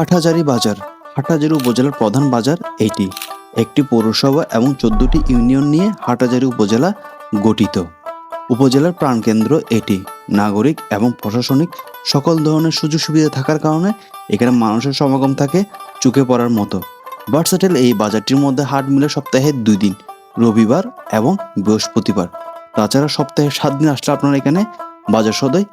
হাটহাজারী বাজার। হাটহাজারী উপজেলার প্রধান বাজার এটি। একটি পৌরসভা এবং চোদ্দটি ইউনিয়ন নিয়ে হাটহাজারী উপজেলা গঠিত। উপজেলার প্রাণকেন্দ্র এটি। নাগরিক এবং প্রশাসনিক সকল ধরনের সুযোগ সুবিধা থাকার কারণে এখানে মানুষের সমাগম থাকে চুকে পড়ার মতো। ভার্সাটেল এই বাজারটির মধ্যে হাট মিলে সপ্তাহে দুই দিন, রবিবার এবং বৃহস্পতিবার। তাছাড়া সপ্তাহে সাত দিন আসলে আপনারা এখানে বাজার সদাই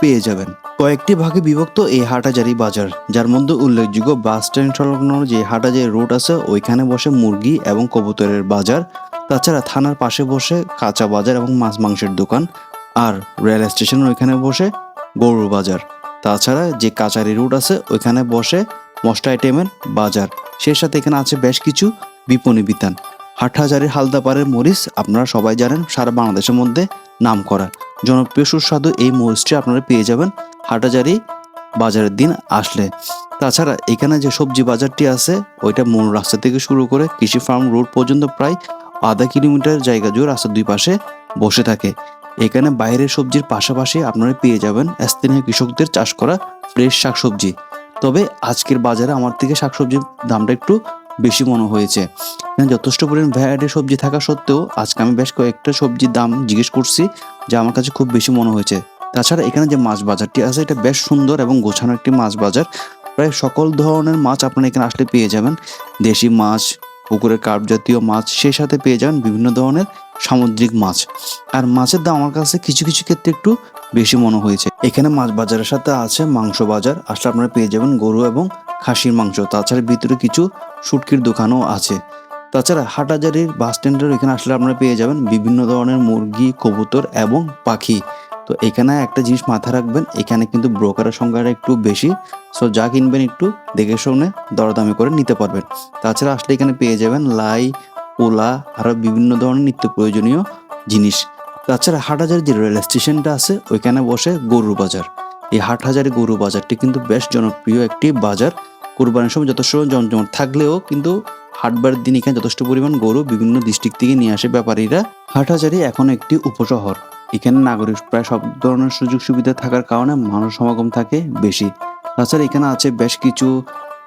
পেয়ে যাবেন। কয়েকটি ভাগে বিভক্ত এই হাটাজারি বাজার, যার মধ্যে উল্লেখযোগ্য বাস স্ট্যান্ড সংলগ্ন যে হাটাজারি রোড আছে, ওইখানে বসে মুরগি এবং কবুতরের বাজার, তাছাড়া থানার পাশে বসে কাঁচা বাজার এবং মাছ মাংসের দোকান, আর রেল স্টেশনের ওইখানে বসে গরুর বাজার। তাছাড়া যে কাচারি রুট আছে, ওইখানে বসে মশলা আইটেমের বাজার। সেই সাথে এখানে আছে বেশ কিছু বিপণী বিতান। হাটহাজারির হালদাপাড়ের মরিচ, আপনারা সবাই জানেন, সারা বাংলাদেশের মধ্যে নাম করা জনপ্রিয় সুস্বাদু এই মরিচটি আপনারা পেয়ে যাবেন হাটাজারি বাজারের দিন আসলে। তাছাড়া এখানে যে সবজি বাজারটি আছে, ওইটা মূল রাস্তা থেকে শুরু করে কৃষি ফার্ম রোড পর্যন্ত প্রায় আধা কিলোমিটার জায়গা জুড়ে রাস্তার দুই পাশে বসে থাকে। এখানে বাইরের সবজির পাশাপাশি আপনারা পেয়ে যাবেন স্থানীয় কৃষকদের চাষ করা ফ্রেশ শাকসবজি। তবে আজকের বাজারে আমার থেকে শাকসবজির দামটা একটু বেশি মনে হয়েছে। যথেষ্ট পরিমাণ ভ্যারাইটি সবজি থাকা সত্ত্বেও আজকে আমি বেশ কয়েকটা সবজির দাম জিজ্ঞেস করছি, যা আমার কাছে খুব বেশি মনে হয়েছে। তাছাড়া এখানে যে মাছ বাজারটি আছে, এটা বেশ সুন্দর এবং গোছানো একটি মাছ বাজার। প্রায় সকল ধরনের মাছ আপনারা এখানে আসলে পেয়ে যাবেন। দেশি মাছ, পুকুরের কার্প জাতীয় মাছ, সেই সাথে পেয়ে যাবেন বিভিন্ন ধরনের সামুদ্রিক মাছ। আর মাছের দাম আমার কাছে কিছু কিছু ক্ষেত্রে একটু বেশি মনে হয়েছে। এখানে মাছ বাজারের সাথে আছে মাংস বাজার। আসলে আপনারা পেয়ে যাবেন গরু এবং খাসির মাংস, তাছাড়া ভিতরে কিছু শুটকির দোকানও আছে। তাছাড়া হাটহাজারির বাস স্ট্যান্ডের এখানে আসলে আপনারা পেয়ে যাবেন বিভিন্ন ধরনের মুরগি, কবুতর এবং পাখি। তো এখানে একটা জিনিস মাথায় রাখবেন, এখানে কিন্তু ব্রোকারের সংখ্যাটা একটু বেশি সো যা কিনবেন একটু দেখে শুনে দরদামি করে নিতে পারবেন। তাছাড়া আসলে এখানে পেয়ে যাবেন লাই, পোলা, আরও বিভিন্ন ধরনের নিত্য প্রয়োজনীয় জিনিস। তাছাড়া হাটহাজার যে রেল স্টেশনটা আছে, ওইখানে বসে গরুর বাজার। এই হাটহাজারি গরু বাজারটি কিন্তু বেশ জনপ্রিয় একটি বাজার। কোরবানির সময় যথেষ্ট জমজমাট থাকলেও কিন্তু হাটবার দিন এখানে যথেষ্ট পরিমাণ গরু বিভিন্ন ডিস্ট্রিক্ট থেকে নিয়ে আসে ব্যাপারীরা। হাটহাজারি এখন একটি উপশহর। এখানে নাগরিক প্রায় সব ধরনের সুযোগ সুবিধা থাকার কারণে মানুষ সমাগম থাকে বেশি। তাছাড়া এখানে আছে বেশ কিছু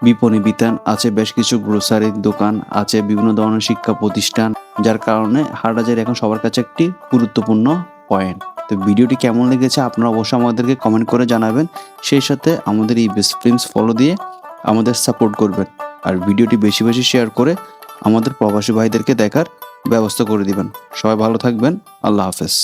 বিপণী বিতান, আছে বেশ কিছু গ্রোসারির দোকান, আছে বিভিন্ন ধরনের শিক্ষা প্রতিষ্ঠান, যার কারণে হাটহাজারি এখন সবার কাছে একটি গুরুত্বপূর্ণ পয়েন্ট তো ভিডিওটি কেমন লেগেছে আপনারা অবশ্যই আমাদেরকে কমেন্ট করে জানাবেন। সেই সাথে আমাদের এই বেস্ট ফিল্মস ফলো দিয়ে আমাদের সাপোর্ট করবেন। আর ভিডিওটি বেশি বেশি শেয়ার করে আমাদের প্রবাসী ভাইদেরকে দেখার ব্যবস্থা করে দিবেন। সবাই ভালো থাকবেন। আল্লাহ হাফেজ।